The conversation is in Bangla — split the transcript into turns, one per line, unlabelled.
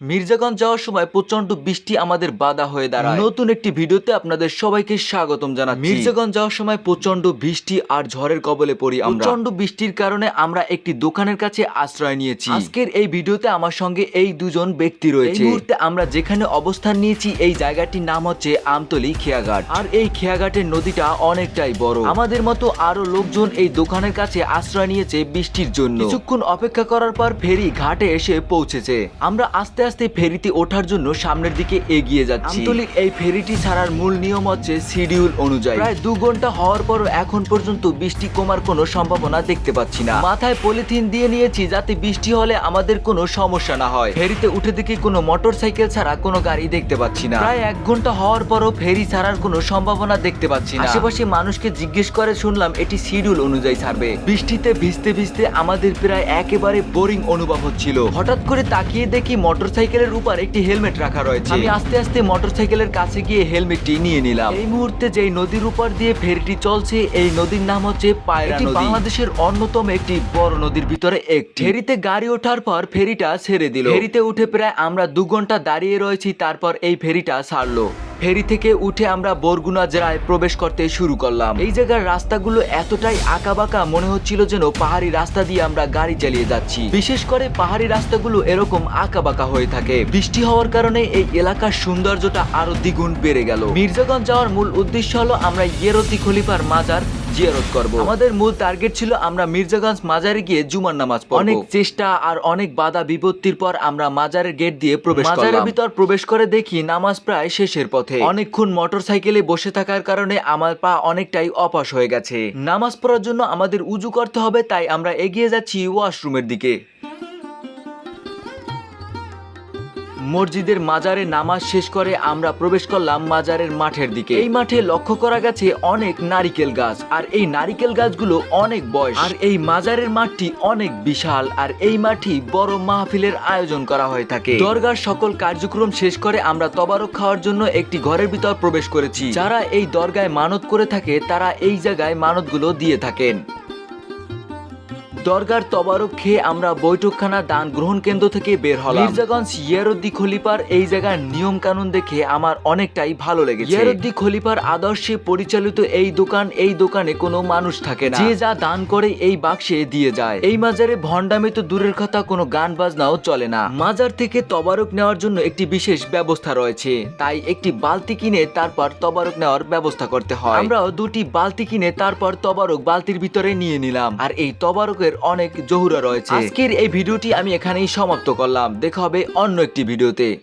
মির্জাগঞ্জ যাওয়ার সময় প্রচণ্ড বৃষ্টি আমাদের বাধা হয়ে দাঁড়ায়। নতুন একটি ভিডিওতে আপনাদের সবাইকে স্বাগতম জানাচ্ছি। মির্জাগঞ্জ যাওয়ার সময় প্রচণ্ড বৃষ্টি আর ঝড়ের কবলে পড়ি আমরা। প্রচণ্ড বৃষ্টির কারণে আমরা একটি দোকানের কাছে আশ্রয় নিয়েছি। আজকের এই ভিডিওতে আমার সঙ্গে এই দুজন ব্যক্তি রয়েছে। এই মুহূর্তে আমরা যেখানে অবস্থান নিয়েছি এই জায়গাটির নাম হচ্ছে আমতলি খেয়াঘাট। আর এই খেয়াঘাটের নদীটা অনেকটাই বড়। আমাদের মতো আরও লোকজন এই দোকানের কাছে আশ্রয় নিয়েছে বৃষ্টির জন্য। কিছুক্ষণ অপেক্ষা করার পর ফেরি ঘাটে এসে পৌঁছেছে। আমরা আস্তে আস্তে ফেরিতে ওঠার জন্য সামনের দিকে এগিয়ে যাচ্ছি। আমতলির এই ফেরিটি ছাড়ার মূল নিয়ম হচ্ছে শিডিউল অনুযায়ী। প্রায় দু ঘণ্টা হওয়ার পরও এখন পর্যন্ত বৃষ্টি কমার কোনো সম্ভাবনা দেখতে পাচ্ছি না। মাথায় পলিথিন দিয়ে নিয়েছি যাতে বৃষ্টি হলে আমাদের কোনো সমস্যা না হয়। ফেরিতে উঠে দেখি কোনো মোটর সাইকেল ছাড়া কোনো গাড়ি দেখতে পাচ্ছি না। প্রায় এক ঘণ্টা হওয়ার পরও ফেরি ছাড়ার কোনো সম্ভাবনা দেখতে পাচ্ছি না। আশেপাশে মানুষকে জিজ্ঞেস করে শুনলাম এটি শিডিউল অনুযায়ী ছাড়বে। বৃষ্টিতে ভিজতে ভিজতে আমাদের প্রায় একেবারে বোরিং অনুভব হচ্ছিল। হঠাৎ করে তাকিয়ে দেখি মোটর সাইকেলের উপর একটি হেলমেট রাখা রয়েছে। আমি আস্তে আস্তে মোটরসাইকেলের কাছে গিয়ে হেলমেটটি নিয়ে নিলাম। এই মুহূর্তে যেই নদীর উপর দিয়ে ফেরিটি চলছে এই নদীর নাম হচ্ছে পায়রা নদী। বাংলাদেশের অন্যতম একটি বড় নদীর ভিতরে একটি। ফেরিতে গাড়ি ওঠার পর ফেরিটা ছেড়ে দিল। ফেরিতে উঠে প্রায় আমরা দু ঘণ্টা দাঁড়িয়ে রয়েছি তারপর এই ফেরিটা ছাড়লো। ফেরি থেকে উঠে আমরা বরগুনা জেলায় প্রবেশ করতে শুরু করলাম। এই জায়গার রাস্তাগুলো এতটাই আঁকাবাঁকা মনে হচ্ছিল যেন পাহাড়ি রাস্তা দিয়ে আমরা গাড়ি চালিয়ে যাচ্ছি। বিশেষ করে পাহাড়ি রাস্তাগুলো এরকম আঁকাবাঁকা হয়ে থাকে। বৃষ্টি হওয়ার কারণে এই এলাকার সৌন্দর্যটা আরও দ্বিগুণ বেড়ে গেল। মির্জাগঞ্জ যাওয়ার মূল উদ্দেশ্য হলো আমরা ইয়েরতি খলিফার মাজার জিয়ারত করব। আমাদের মূল টার্গেট ছিল আমরা মির্জাগঞ্জ মাজারে গিয়ে জুমার নামাজ পড়ব। অনেক চেষ্টা আর অনেক বাধা বিপত্তির পর আমরা মাজারের গেট দিয়ে প্রবেশ করলাম। মাজারের ভিতর প্রবেশ করে দেখি নামাজ প্রায় শেষের পথে। অনেকক্ষণ মোটর সাইকেলে বসে থাকার কারণে আমার পা অনেকটাই অপাস হয়ে গেছে। নামাজ পড়ার জন্য আমাদের উজু করতে হবে তাই আমরা এগিয়ে যাচ্ছি ওয়াশরুমের দিকে। মসজিদের মাজারে নামাজ শেষ করে আমরা প্রবেশ করলাম মাজারের মাঠের দিকে। এই মাঠে লক্ষ্য করা গেছে অনেক নারিকেল গাছ, আর এই নারিকেল গাছগুলো অনেক বয়স। আর এই মাজারের মাঠটি অনেক বিশাল, আর এই মাঠই বড় মাহফিলের আয়োজন করা হয়ে থাকে। দরগার সকল কার্যক্রম শেষ করে আমরা তবারক খাওয়ার জন্য একটি ঘরের ভিতর প্রবেশ করেছি। যারা এই দরগায় মানত করে থাকে, তারা এই জায়গায় মানতগুলো দিয়ে থাকেন। দরগার তবারক খেয়ে আমরা বৈঠকখানা দান গ্রহণ কেন্দ্র থেকে বের হলাম। মির্জাগঞ্জ ইয়ারুদ্দি খলিফার এই জায়গার নিয়ম কানুন দেখে আমার অনেকটাই ভালো লেগেছে। ইয়ারুদ্দি খলিফার আদর্শে পরিচালিত এই দোকান, এই দোকানে কোনো মানুষ থাকে না। যে যা দান করে এই বাক্সে দিয়ে যায়। এই মাজারে ভণ্ডামি তো দূরের কথা, কোনো গান বাজনাও চলে না। মাজার থেকে তবারক নেওয়ার জন্য একটি বিশেষ ব্যবস্থা রয়েছে। তাই একটি বালতি কিনে তারপর তবারক নেওয়ার ব্যবস্থা করতে হয়। আমরাও দুটি বালতি কিনে তারপর তবারক বালতির ভিতরে নিয়ে নিলাম। আর এই তবারকের অনেক জহুরা রয়েছে। আজকের এই ভিডিওটি আমি এখানেই সমাপ্ত করলাম। দেখা হবে অন্য একটি ভিডিওতে।